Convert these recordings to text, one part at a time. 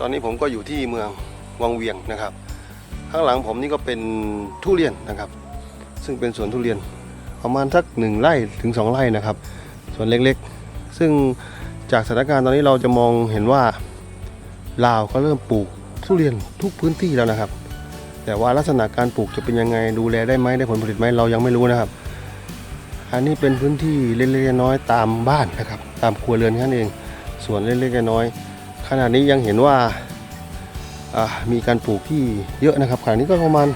ตอนนี้ผมก็อยู่ที่เมืองวังเวียงนะครับ ข้างหลังผมนี่ก็เป็นทุเรียนนะครับ ซึ่งเป็นสวนทุเรียนประมาณสักหนึ่งไร่ถึงสองไร่นะครับสวนเล็กๆ ซึ่งจากสถานการณ์ตอนนี้เราจะมองเห็นว่าลาวก็เริ่มปลูกทุเรียนทุกพื้นที่แล้วนะครับ แต่ว่าลักษณะการปลูกจะเป็นยังไงดูแลได้ไหมได้ผลผลิตไหมเรายังไม่รู้นะครับ อันนี้เป็นพื้นที่เล็กๆน้อยๆตามบ้านนะครับ ตามครัวเรือนแค่นั้นเองสวนเล็กๆน้อยๆ ขณะนี้ยังเห็นว่ามีการปลูกที่เยอะนะครับขณะนี้ก็ประมาณ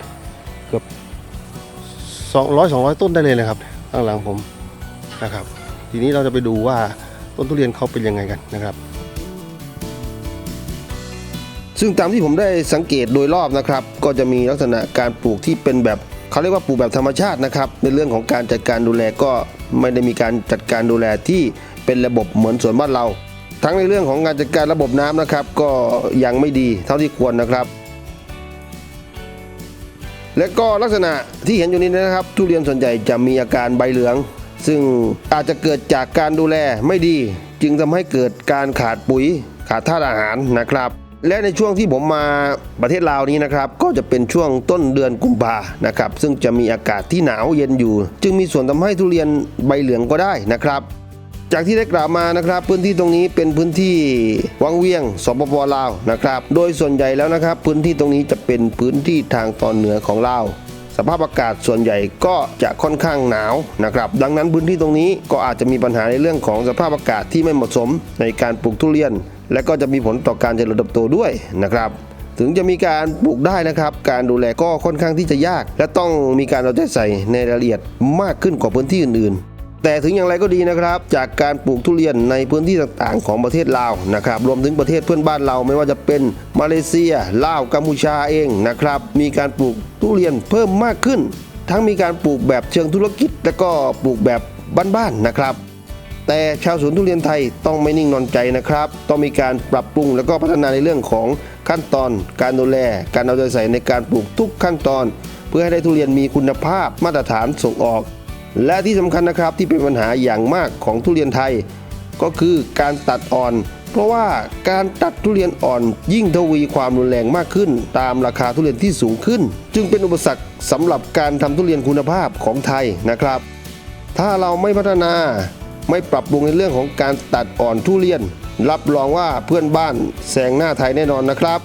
เกือบ 200 200 ต้นได้เลยนะครับข้างหลังผมนะครับ ทีนี้เราจะไปดูว่าต้นทุเรียนเขาเป็นยังไงกันนะครับ ซึ่งตามที่ผมได้สังเกตโดยรอบนะครับ ก็จะมีลักษณะการปลูกที่เป็นแบบเขาเรียกว่าปลูกแบบธรรมชาตินะครับ ในเรื่องของการจัดการดูแลก็ไม่ได้มีการจัดการดูแลที่เป็นระบบเหมือนสวนบ้านเรา ทั้งในเรื่องของการจัดการระบบน้ำนะครับ ก็ยังไม่ดีเท่าที่ควรนะครับ และก็ลักษณะที่เห็นอยู่นี้นะครับ ทุเรียนส่วนใหญ่จะมีอาการใบเหลือง ซึ่งอาจจะเกิดจากการดูแลไม่ดี จึงทำให้เกิดการขาดปุ๋ย ขาดธาตุอาหารนะครับ และในช่วงที่ผมมาประเทศลาวนี้นะครับ ก็จะเป็นช่วงต้นเดือนกุมภานะครับ ซึ่งจะมีอากาศที่หนาวเย็นอยู่ จึงมีส่วนทำให้ทุเรียนใบเหลืองก็ได้นะครับ จากที่ได้กล่าวมานะครับ พื้นที่ตรงนี้เป็นพื้นที่วังเวียงสปปลาวนะครับ โดยส่วนใหญ่แล้วนะครับ พื้นที่ตรงนี้จะเป็นพื้นที่ทางตอนเหนือของลาวสภาพอากาศส่วนใหญ่ก็จะค่อนข้างหนาวนะครับ ดังนั้นพื้นที่ตรงนี้ก็อาจจะมีปัญหาในเรื่องของสภาพอากาศที่ไม่เหมาะสมในการปลูกทุเรียน และก็จะมีผลต่อการเจริญเติบโตด้วยนะครับ ถึงจะมีการปลูกได้นะครับ การดูแลก็ค่อนข้างที่จะยาก และต้องมีการเอาใจใส่ในรายละเอียดมากขึ้นกว่าพื้นที่อื่นๆ แต่ถึงอย่างไรก็ดีนะครับ จากการปลูกทุเรียนในพื้นที่ต่างๆ ของประเทศลาวนะครับ รวมถึงประเทศเพื่อนบ้านเราไม่ว่าจะเป็นมาเลเซียลาวกัมพูชาเองนะครับ มีการปลูกทุเรียนเพิ่มมากขึ้น ทั้งมีการปลูกแบบเชิงธุรกิจ และก็ปลูกแบบบ้านๆนะครับแต่ชาวสวนทุเรียนไทยต้องไม่นิ่งนอนใจนะครับ ต้องมีการปรับปรุงแล้วก็พัฒนาในเรื่องของขั้นตอน การดูแล การเอาใจใส่ในการปลูกทุกขั้นตอน เพื่อให้ได้ทุเรียนมีคุณภาพมาตรฐานส่งออก และที่สำคัญนะครับที่เป็นปัญหาอย่างมากของทุเรียนไทย ก็คือการตัดอ่อน เพราะว่าการตัดทุเรียนอ่อนยิ่งทวีความรุนแรงมากขึ้น ตามราคาทุเรียนที่สูงขึ้น จึงเป็นอุปสรรคสำหรับการทำทุเรียนคุณภาพของไทยนะครับ ถ้าเราไม่พัฒนาไม่ปรับปรุงในเรื่องของการตัดอ่อนทุเรียน รับรองว่าเพื่อนบ้านแซงหน้าไทยแน่นอนนะครับ